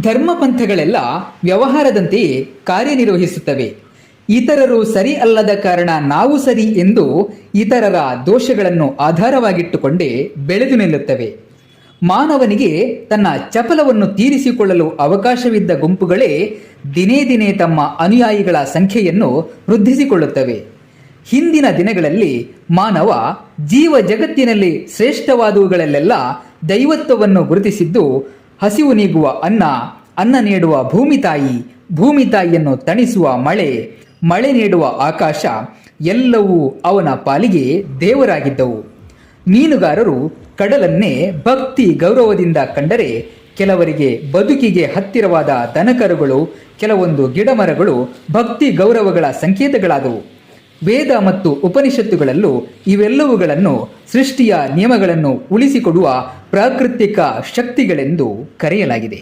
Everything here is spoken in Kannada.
ಧರ್ಮಪಂಥಗಳೆಲ್ಲ ವ್ಯವಹಾರದಂತೆಯೇ ಕಾರ್ಯನಿರ್ವಹಿಸುತ್ತವೆ. ಇತರರು ಸರಿ ಅಲ್ಲದ ಕಾರಣ ನಾವು ಸರಿ ಎಂದು ಇತರರ ದೋಷಗಳನ್ನು ಆಧಾರವಾಗಿಟ್ಟುಕೊಂಡೇ ಬೆಳೆದು ನಿಲ್ಲುತ್ತವೆ. ಮಾನವನಿಗೆ ತನ್ನ ಚಪಲವನ್ನು ತೀರಿಸಿಕೊಳ್ಳಲು ಅವಕಾಶವಿದ್ದ ಗುಂಪುಗಳೇ ದಿನೇ ದಿನೇ ತಮ್ಮ ಅನುಯಾಯಿಗಳ ಸಂಖ್ಯೆಯನ್ನು ವೃದ್ಧಿಸಿಕೊಳ್ಳುತ್ತವೆ. ಹಿಂದಿನ ದಿನಗಳಲ್ಲಿ ಮಾನವ ಜೀವ ಜಗತ್ತಿನಲ್ಲಿ ಶ್ರೇಷ್ಠವಾದವುಗಳಲ್ಲೆಲ್ಲ ದೈವತ್ವವನ್ನು ಗುರುತಿಸಿದ್ದು ಹಸಿವು ನೀಗುವ ಅನ್ನ ಅನ್ನ ನೀಡುವ ಭೂಮಿ ತಾಯಿ, ಭೂಮಿ ತಾಯಿಯನ್ನು ತಣಿಸುವ ಮಳೆ ಮಳೆ ನೀಡುವ ಆಕಾಶ, ಎಲ್ಲವೂ ಅವನ ಪಾಲಿಗೆ ದೇವರಾಗಿದ್ದವು. ಮೀನುಗಾರರು ಕಡಲನ್ನೇ ಭಕ್ತಿ ಗೌರವದಿಂದ ಕಂಡರೆ ಕೆಲವರಿಗೆ ಬದುಕಿಗೆ ಹತ್ತಿರವಾದ ದನಕರುಗಳು, ಕೆಲವೊಂದು ಗಿಡಮರಗಳು ಭಕ್ತಿ ಗೌರವಗಳ ಸಂಕೇತಗಳಾದವು. ವೇದ ಮತ್ತು ಉಪನಿಷತ್ತುಗಳಲ್ಲೂ ಇವೆಲ್ಲವುಗಳನ್ನು ಸೃಷ್ಟಿಯ ನಿಯಮಗಳನ್ನು ಉಳಿಸಿಕೊಡುವ ಪ್ರಾಕೃತಿಕ ಶಕ್ತಿಗಳೆಂದು ಕರೆಯಲಾಗಿದೆ.